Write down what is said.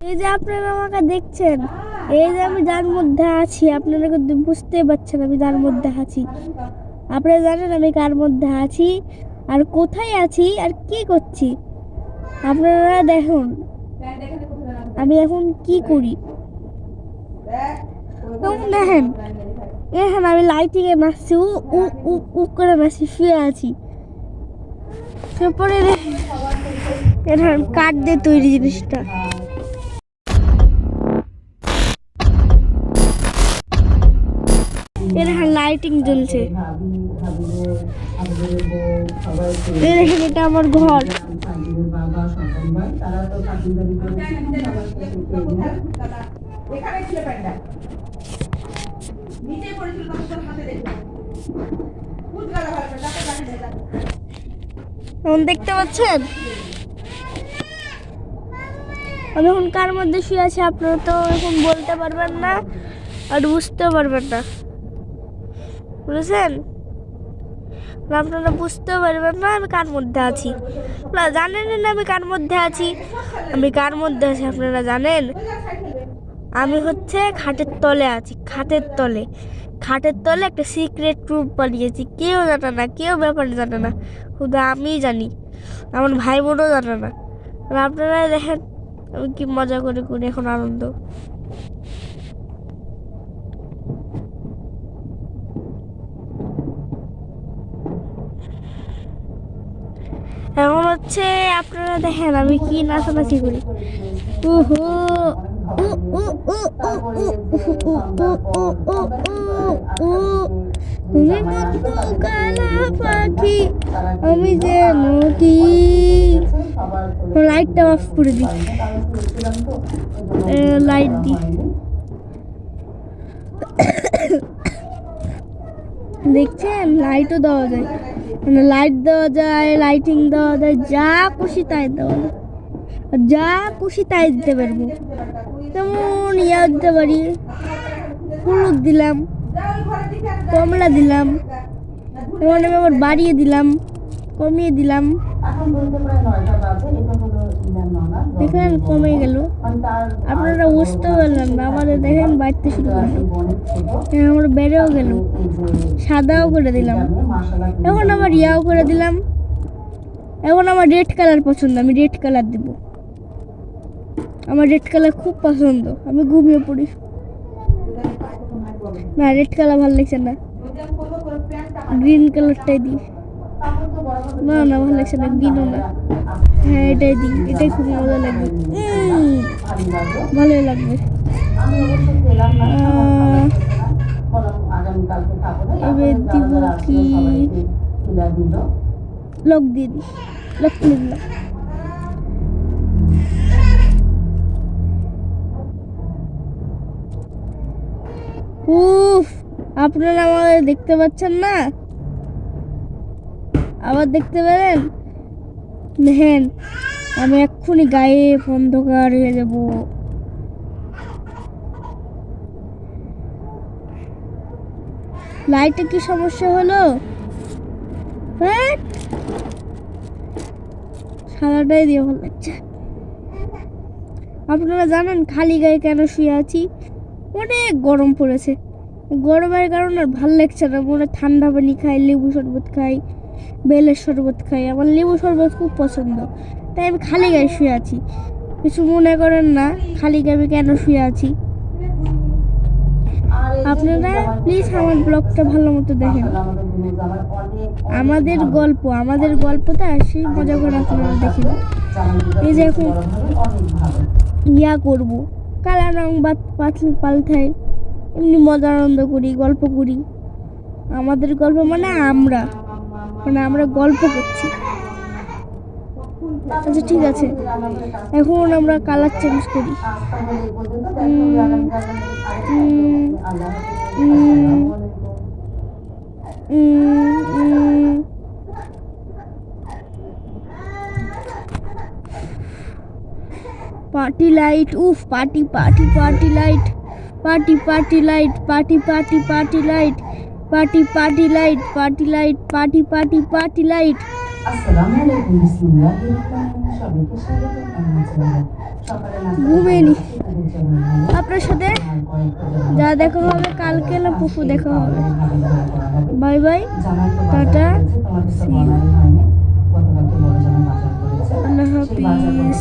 এই যে আপনারা আমাকে দেখছেন, এই যে আমি যার মধ্যে আছি, আপনারা কিন্তু বুঝতে পারছেন আমি যার মধ্যে আছি। আপনারা জানেন আমি কার মধ্যে আছি, আর কোথায় আছি, আর কি করছি? আপনারা দেখুন, আমি এখন কি করি? দেখেন এখন আমি লাইটিংয়ে নাচছি উ উ উ উ করে নাচছি শুয়ে আছি। তারপরে দেখেন কাঠ দিয়ে তৈরি জিনিসটা। লাইটিং জ্বলছে। এটা আমার ঘর। দেখতে পাচ্ছেন? আমি এখন কার মধ্যে শুয়ে আছি আপনারা তো এখন বলতে পারবেন না আর বুঝতে পারবেন না। বুঝেছেন? আপনারা বুঝতেও পারবেন না আমি কার মধ্যে আছি। না, জানেন না আমি কার মধ্যে আছি? আমি কার মধ্যে আছি আপনারা জানেন? আমি হচ্ছে খাটের তলে আছি, খাটের তলে। খাটের তলে একটা সিক্রেট রুম বানিয়েছি, কেউ জানে না, কেউ ব্যাপারে জানে না। শুধু আমিই জানি, আমার ভাই বোনও জানে না। আপনারা দেখেন, আমি কি মজা করে করি, এখন আনন্দ। হচ্ছে আপনারা দেখেন আমি কি নাচানাচি করি উহু তুমি বন্ধু কালা পাখি আমি যে মোটি লাইটটা অফ করে দিই লাইট দিই দেখছেন লাইটও দেওয়া যায় মানে লাইট দেওয়া যায় লাইটিং দেওয়া যায়, যা খুশি তাই দেওয়া যায়। যা খুশি তাই দিতে পারব। তেমন ইয়া দিতে পারি। হলুদ দিলাম, কমলা দিলাম যেমন আমি আবার বাড়িয়ে দিলাম, কমিয়ে দিলাম। দেখলেন কমে গেল। আপনারা বুঝতে পারলেন না আমাদের দেখেন বাড়তে শুরু করল হ্যাঁ, আমরা বেড়েও গেল। সাদাও করে দিলাম। এখন আমার ইয়াও করে দিলাম। এখন আমার রেড কালার পছন্দ আমি রেড কালার দেব। আমার রেড কালার খুব পছন্দ আমি ঘুমিয়ে পড়ি। না রেড কালার ভালো লাগছে না। গ্রিন কালারটাই দিই। না না ভালো লাগছে না গ্রিনও না। হ্যাঁ এটাই দিই, এটাই খুব মজা লাগবে ভালোই লাগবে। এবার দিব কি? লক দিয়ে লক খুলে দিলাম। উফ, আপনারা আমাদের দেখতে পাচ্ছেন না? আবার দেখতে পেলেন? নেহেন আমি এক্ষুনি গায়ে অন্ধকার হয়ে যাব। লাইটে কি সমস্যা হলো? সাদাটাই দিয়ে ভালো লাগছে। আপনারা জানেন খালি গায়ে কেন শুয়ে আছি? অনেক গরম পড়েছে। গরমের কারণে আর ভালো লাগছে না। মনে ঠান্ডা পানি খাই, লেবু শরবত খাই। বেলের শরবত খাই, আমার লেবু শরবত খুব পছন্দ। তাই আমি খালি গায়ে শুয়ে আছি। কিছু মনে করেন না, খালি গায়ে আমি কেন শুয়ে আছি? আপনারা প্লিজ আমার ব্লগটা ভালো মতো দেখেন। আমাদের গল্প, আমাদের গল্পটা আসি, মজা করে আপনারা দেখেন। এই যে এখন ইয়া করব, কালা রং বা পাতল পাল্টাই এমনি মজা আনন্দ করি, গল্প করি। আমাদের গল্প মানে আমরা। মানে আমরা গল্প করছি। আচ্ছা ঠিক আছে। এখন আমরা কালার চেঞ্জ করি। পার্টি লাইট উফ party party party light party party light party party party light party party light party light party party party light আপনার সাথে যা দেখা হবে কালকে না পুকু দেখা হবে? বাই বাই টাটা আল্লাহ হাফিজ।